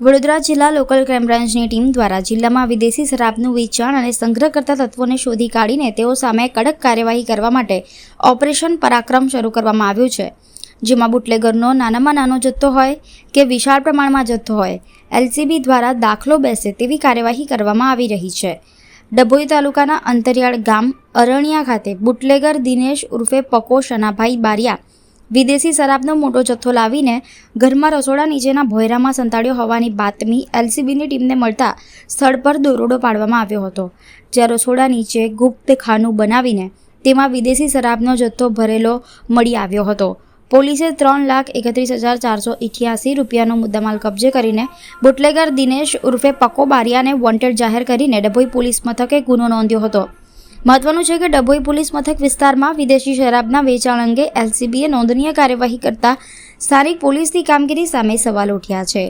વડોદરા જિલ્લા local crime બ્રાન્ચની team દ્વારા જિલ્લામાં વિદેશી શરાબનું વેચાણ અને સંગ્રહ કરતા તત્વોને શોધી કાઢીને તેઓ સામે કડક કાર્યવાહી કરવા માટે ઓપરેશન પરાક્રમ શરૂ કરવામાં આવ્યું છે, જેમાં બુટલેગરનો નાનામાં નાનો જથ્થો હોય કે વિશાળ પ્રમાણમાં જથ્થો હોય, એલસીબી દ્વારા દાખલો બેસે તેવી કાર્યવાહી કરવામાં આવી રહી છે. ડભોઈ તાલુકાના અંતરિયાળ ગામ અરણિયા ખાતે બુટલેગર દિનેશ ઉર્ફે પકો શનાભાઈ બારિયા વિદેશી શરાબનો મોટો જથ્થો લાવીને ઘરમાં રસોડા નીચેના ભોયરામાં સંતાડ્યો હોવાની બાતમી એલસીબીની ટીમને મળતા સ્થળ પર દોરોડો પાડવામાં આવ્યો હતો. જ્યાં રસોડા નીચે ગુપ્ત ખાનું બનાવીને તેમાં વિદેશી શરાબનો જથ્થો ભરેલો મળી આવ્યો હતો. પોલીસે ત્રણ લાખ એકત્રીસ હજાર ચારસો ઇઠ્યાસી રૂપિયાનો મુદ્દામાલ કબજે કરીને બુટલેગર દિનેશ ઉર્ફે પકો બારિયાને વોન્ટેડ જાહેર કરીને ડભોઈ પોલીસ મથકે ગુનો નોંધ્યો હતો. મહત્વનું છે કે ડભોઈ પોલીસ મથક વિસ્તારમાં વિદેશી શરાબના વેચાણ અંગે એલસીબીએ નોંધનીય કાર્યવાહી કરતા સ્થાનિક પોલીસની કામગીરી સામે સવાલ ઉઠ્યા છે.